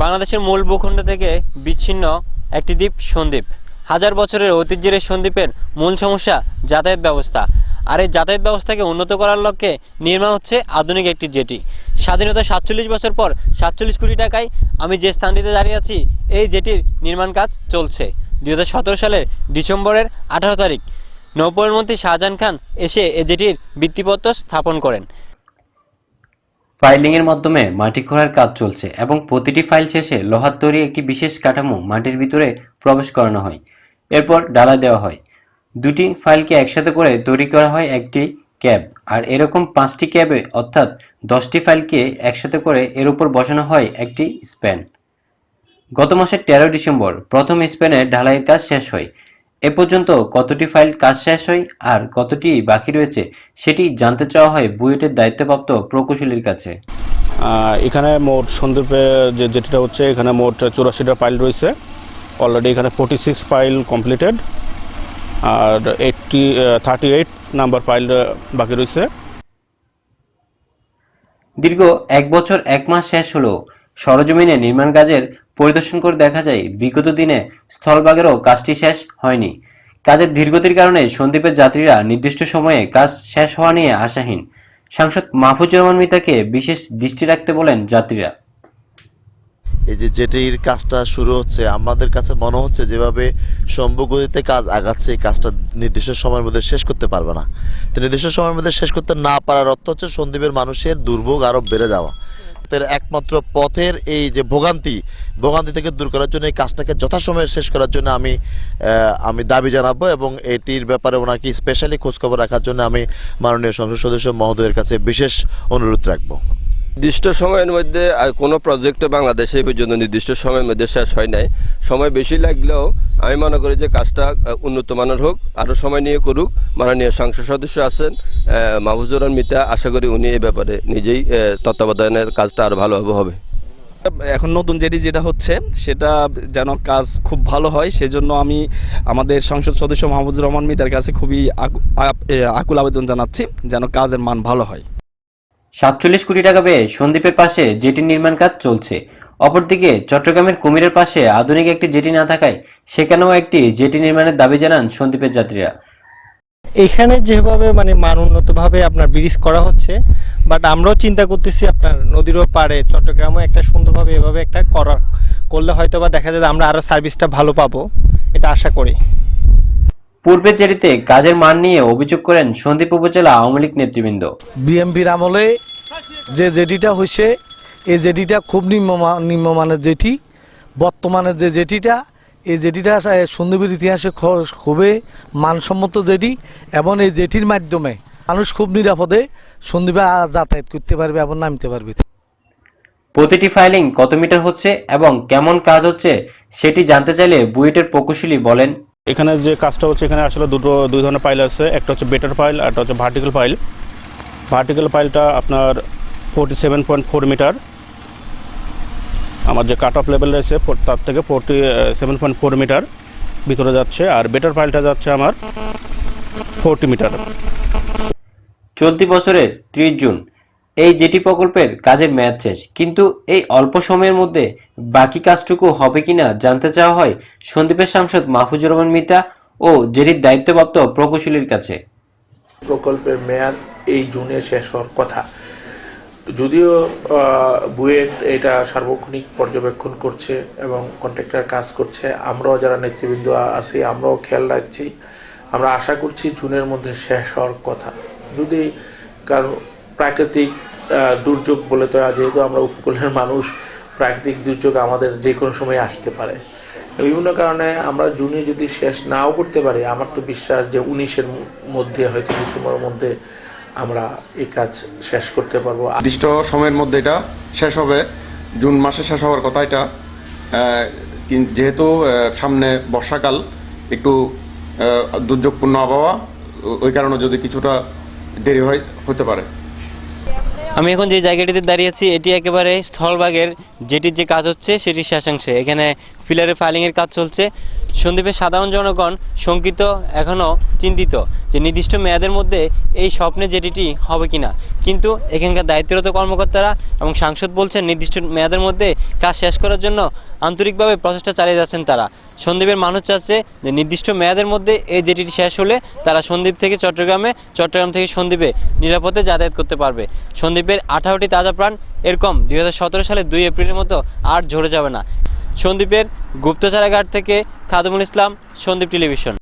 বাংলাদেশের মূল ভূখণ্ড থেকে বিচ্ছিন্ন একটি দ্বীপ সন্দ্বীপ। হাজার বছরের ঐতিহ্যের এই সন্দ্বীপের মূল সমস্যা যাতায়াত ব্যবস্থা। আর এই যাতায়াত ব্যবস্থাকে উন্নত করার লক্ষ্যে নির্মাণ হচ্ছে আধুনিক একটি জেটি। স্বাধীনতা সাতচল্লিশ বছর পর সাতচল্লিশ কোটি টাকায় আমি যে স্থানটিতে দাঁড়িয়ে আছি, এই জেটির নির্মাণ কাজ চলছে। দু হাজার সতেরো সালের ডিসেম্বরের আঠারো তারিখ নৌপরিমন্ত্রী শাহজাহান খান এসে এ জেটির ভিত্তিপত্র স্থাপন করেন। ফাইলিংয়ের মাধ্যমে মাটি খোঁড়ার কাজ চলছে এবং প্রতিটি ফাইল শেষে লোহার তৈরি একটি বিশেষ কাঠামো মাটির ভিতরে প্রবেশ করানো হয়। এরপর ডালা দেওয়া হয়। দুটি ফাইলকে একসাথে করে তৈরি করা হয় একটি ক্যাব, আর এরকম পাঁচটি ক্যাবে অর্থাৎ দশটি ফাইলকে একসাথে করে এর উপর বসানো হয় একটি স্প্যান। গত মাসের তেরো ডিসেম্বর প্রথম স্প্যানের ঢালাইয়ের কাজ শেষ হয়। এ পর্যন্ত কতটি ফাইল কাজ শেষ হয় আর কতটি বাকি রয়েছে সেটি জানতে চাওয়া হয় বুয়েটের দায়িত্বপ্রাপ্ত প্রকৌশলীর কাছে। এখানে মোট সন্দীপে যে যেটা হচ্ছে এখানে মোট চুরাশিটা ফাইল রয়েছে। অলরেডি এখানে ফোর্টি সিক্স ফাইল কমপ্লিটেড আর eighty thirty eight number file বাকি রয়েছে। দীর্ঘ এক বছর এক মাস শেষ হলো। সরজমিনে নির্মাণ কাজের পরিদর্শন করে দেখা যায়, বিগত দিনে স্থলভাগেরও কাজটি শেষ হয়নি। কাজের ধীরগতির কারণে সন্দ্বীপের যাত্রীরা নির্দিষ্ট সময়ে কাজ শেষ হওয়া নিয়ে আশাহীন। সাংসদ মাহফুজুর রহমান মিতাকে বিশেষ দৃষ্টি রাখতে বলেন যাত্রীরা। এই যে জেটির কাজটা শুরু হচ্ছে, আমাদের কাছে মনে হচ্ছে যেভাবে সম্ভবগতিতে কাজ আগাচ্ছে, এই কাজটা নির্দিষ্ট সময়ের মধ্যে শেষ করতে পারবে না। তো নির্দিষ্ট সময়ের মধ্যে শেষ করতে না পারার অর্থ হচ্ছে সন্দীপের মানুষের দুর্ভোগ আরও বেড়ে যাওয়া। এর একমাত্র পথের এই যে ভোগান্তি ভোগান্তি থেকে দূর করার জন্য এই কাজটাকে যথাসময়ে শেষ করার জন্য আমি আমি দাবি জানাব এবং এটির ব্যাপারে ওনাকে স্পেশালি খোঁজখবর রাখার জন্য আমি মাননীয় সংসদ সদস্য মহোদয়ের কাছে বিশেষ অনুরোধ রাখব। নির্দিষ্ট সময়ের মধ্যে আর কোনো প্রজেক্ট বাংলাদেশে পর্যন্ত নির্দিষ্ট সময়ের মধ্যে শেষ হয় নাই। সময় বেশি লাগলেও আমি মনে করি যে কাজটা উন্নত মানের হোক আরও সময় নিয়ে করুক। মাননীয় সংসদ সদস্য আছেন মাহফুজুর মিতা, আশা করি উনি এই ব্যাপারে নিজেই তত্ত্বাবধানের কাজটা আরও ভালোভাবে হবে এখন নতুন যেটি যেটা হচ্ছে, সেটা যেন কাজ খুব ভালো হয়। সেজন্য আমি আমাদের সংসদ সদস্য মাহমুদুর রহমান মিতার কাছে খুবই আকু- আকুল আবেদন জানাচ্ছি, যেন কাজের মান ভালো হয়। সাতচল্লিশ কোটি টাকা ব্যয়ে সন্দ্বীপের পাশে জেটি নির্মাণ কাজ চলছে। অপরদিকে চট্টগ্রামের কুমিরের পাশে আধুনিক একটি জেটি না থাকায় সেখানেও একটি জেটি নির্মাণের দাবি জানান সন্দ্বীপের যাত্রীরা। এখানে যেভাবে মানে মান উন্নতভাবে আপনার ব্রিজ করা হচ্ছে বাট আমরাও চিন্তা করতেছি আপনার নদীরও পাড়ে চট্টগ্রামও একটা সুন্দরভাবে এভাবে একটা করা করলে হয়তো বা দেখা যায় আমরা আরও সার্ভিসটা ভালো পাবো, এটা আশা করি। পূর্বের জেটিতে কাজের মান নিয়ে অভিযোগ করেন সন্দ্বীপ উপজেলা আওয়ামী লীগ নেতৃবৃন্দ। বিএমপির আমলে যে জেটিটা হয়েছে এই জেটিটা খুব নিম্নমা- নিম্নমানের জেটি। বর্তমানে যে জেটিটা এই জেটিটা সুন্দরবীর ইতিহাসে খুবই মানসম্মত জেটি এবং এই জেটির মাধ্যমে মানুষ খুব নিরাপদে সন্দীপে যাতায়াত করতে পারবে এবং নামতে পারবে। প্রতিটি ফাইলিং কত মিটার হচ্ছে এবং কেমন কাজ হচ্ছে সেটি জানতে চাইলে বুয়েটের প্রকৌশলী বলেন এখানে যে কাজটা হচ্ছে, এখানে আসলে দুটো, দুই ধরনের পাইল আছে। একটা হচ্ছে বেটার পাইল আর একটা হচ্ছে ভার্টিক্যাল পাইল ভার্টিক্যাল পাইলটা আপনার forty seven point four meter আমার যে কাট অফ লেভেল রয়েছে তার থেকে forty seven point four meter ভিতরে যাচ্ছে, আর বেটার পাইলটা যাচ্ছে আমার ফোরটি মিটার চলতি বছরের ত্রিশ জুন এই জেটি প্রকল্পের কাজের মেয়াদ শেষ, কিন্তু এই অল্প সময়ের মধ্যে বাকি কাজটুকু হবে কিনা জানতে চাওয়া হয় সন্দীপের সাংসদ মাহফুজুর রহমান মিতা ও জেটির দায়িত্বপ্রাপ্ত প্রকৌশলীর কাছে। প্রকল্পের মেয়াদ এই জুনে শেষ হওয়ার কথা। যদিও বুয়েট এটা সার্বক্ষণিক পর্যবেক্ষণ করছে এবং কন্ট্রাক্টর কাজ করছে, আমরাও যারা নেতৃবৃন্দ আছি, আমরাও খেয়াল রাখছি। আমরা আশা করছি জুনের মধ্যে শেষ হওয়ার কথা। যদি কারণ প্রাকৃতিক দুর্যোগ বলে তো যেহেতু আমরা উপকূলের মানুষ, প্রাকৃতিক দুর্যোগ আমাদের যে কোনো সময় আসতে পারে। বিভিন্ন কারণে আমরা জুনে যদি শেষ নাও করতে পারি, আমার তো বিশ্বাস যে উনিশের মধ্যে হয়তো ডিসেম্বরের মধ্যে আমরা এই কাজ শেষ করতে পারব। নির্দিষ্ট সময়ের মধ্যে এটা শেষ হবে। জুন মাসে শেষ হওয়ার কথা এটা। যেহেতু সামনে বর্ষাকাল, একটু দুর্যোগপূর্ণ আবহাওয়া ওই কারণে যদি কিছুটা দেরি হয়, হতে পারে। আমি এখন যে জায়গাটিতে দাঁড়িয়ে আছি, এটি একেবারে স্থলভাগের, যেটির যে কাজ হচ্ছে, সেটির শেষাংশে এখানে ফিলারের ফাইলিংয়ের কাজ চলছে। সন্দ্বীপের সাধারণ জনগণ শঙ্কিত, এখনও চিন্তিত যে নির্দিষ্ট মেয়াদের মধ্যে এই স্বপ্নে জেটিটি হবে কিনা। কিন্তু এখানকার দায়িত্বরত কর্মকর্তারা এবং সাংসদ বলছেন, নির্দিষ্ট মেয়াদের মধ্যে কাজ শেষ করার জন্য আন্তরিকভাবে প্রচেষ্টা চালিয়ে যাচ্ছেন তারা। সন্দ্বীপের মানুষ চাচ্ছে যে নির্দিষ্ট মেয়াদের মধ্যে এই জেটিটি শেষ হলে তারা সন্দ্বীপ থেকে চট্টগ্রামে, চট্টগ্রাম থেকে সন্দ্বীপে নিরাপদে যাতায়াত করতে পারবে। সন্দ্বীপের আঠারোটি তাজা প্রাণ, এরকম দু হাজার সতেরো সালে দুই এপ্রিলের মতো আর ঝরে যাবে না। সন্দ্বীপের গুপ্তচারাঘাট থেকে খাদমুল ইসলাম সন্দীপ টেলিভিশন।